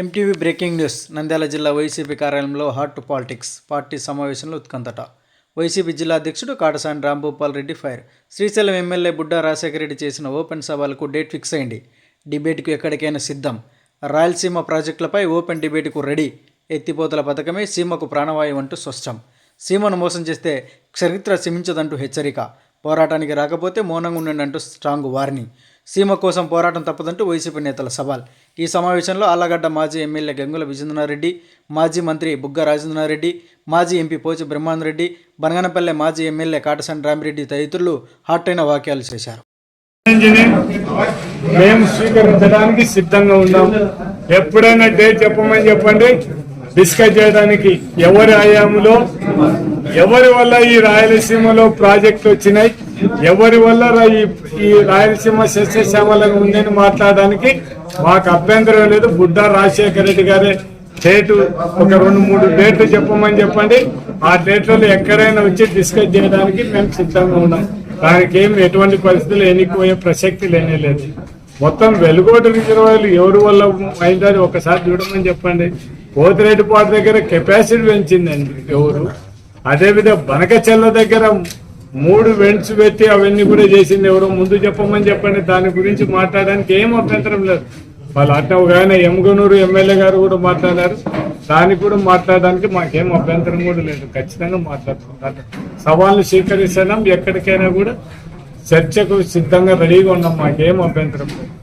MTV breaking news Nandyal జిల్లా YCP కార్యాలయంలో hot to politics party సమావేశంలో ఉత్కంఠట వైసీపీ జిల్లా అధ్యక్షుడు కాటసాని రాంభూపాల్ రెడ్డి ఫైర్. శ్రీశైలం ఎమ్మెల్యే బుడ్డా రాజశేఖర రెడ్డి చేసిన ఓపెన్ సవాలకు డేట్ ఫిక్స్ అయింది. డిబేట్కు ఎక్కడికైనా సిద్ధం. రాయలసీమ ప్రాజెక్టులపై ఓపెన్ డిబేట్కు రెడీ. ఎత్తిపోతల పథకమే సీమకు ప్రాణవాయువు అంటూ స్పష్టం. సీమను మోసం చేస్తే చరిత్ర సిమించదంటూ హెచ్చరిక. పోరాటానికి రాకపోతే మౌనంగా ఉండండి అంటూ స్ట్రాంగ్ వార్నింగ్. సీమ కోసం పోరాటం తప్పదంటూ వైసీపీ నేతల సవాల్. ఈ సమావేశంలో ఆళ్ళగడ్డ మాజీ ఎమ్మెల్యే గంగుల విజేంద్రనారెడ్డి మాజీ మంత్రి బుగ్గ రాజేంద్రనారెడ్డి మాజీ ఎంపీ పోచి బ్రహ్మాందరెడ్డి బనగనపల్లె మాజీ ఎమ్మెల్యే కాటసాని రామిరెడ్డి తదితరులు హాట్ అయిన వ్యాఖ్యలు చేశారు. మేము స్వీకరించడానికి సిద్ధంగా ఉన్నాం. ఎప్పుడైనా డేట్ చెప్పమని చెప్పండి. డిస్కస్ చేయడానికి ఎవరి హయాంలో ఎవరి వల్ల ఈ రాయలసీమలో ప్రాజెక్టులు వచ్చినాయి ఎవరి వల్ల ఈ- ఈ రాయలసీమ సస్యశ్యామలంగా ఉందని మాట్లాడడానికి మాకు అభ్యంతరం లేదు. బుడ్డా రాజశేఖర రెడ్డి గారే డేటు ఒక రెండు మూడు డేట్లు చెప్పమని చెప్పండి. ఆ డేట్లలో ఎక్కడైనా వచ్చి డిస్కస్ చేయడానికి మేము సిద్ధంగా ఉన్నాం. దానికి ఏం ఎటువంటి పరిస్థితులు ఎన్నికపోయే ప్రసక్తి లేనే లేదు. మొత్తం వెలుగోటు రిజర్వాయర్లు ఎవరి వల్ల అయిందని ఒకసారి చూడమని చెప్పండి. పోతిరెడ్డిపాటు దగ్గర కెపాసిటీ పెంచిందండి ఎవరు? అదేవిధంగా బనకచెల్ల దగ్గర మూడు వెంట్స్ పెట్టి అవన్నీ కూడా చేసింది ఎవరో ముందు చెప్పమని చెప్పండి దాని గురించి మాట్లాడడానికి ఏం అభ్యంతరం లేదు. వాళ్ళు అట్ట ఒక ఆయన ఎమ్గనూరు ఎమ్మెల్యే గారు కూడా మాట్లాడారు. దానికి కూడా మాట్లాడడానికి మాకేం అభ్యంతరం కూడా లేదు. ఖచ్చితంగా మాట్లాడుతున్నారు సవాళ్ళు స్వీకరిస్తున్నాం. ఎక్కడికైనా కూడా చర్చకు సిద్ధంగా రెడీగా ఉన్నాం. మాకేం అభ్యంతరం లేదు.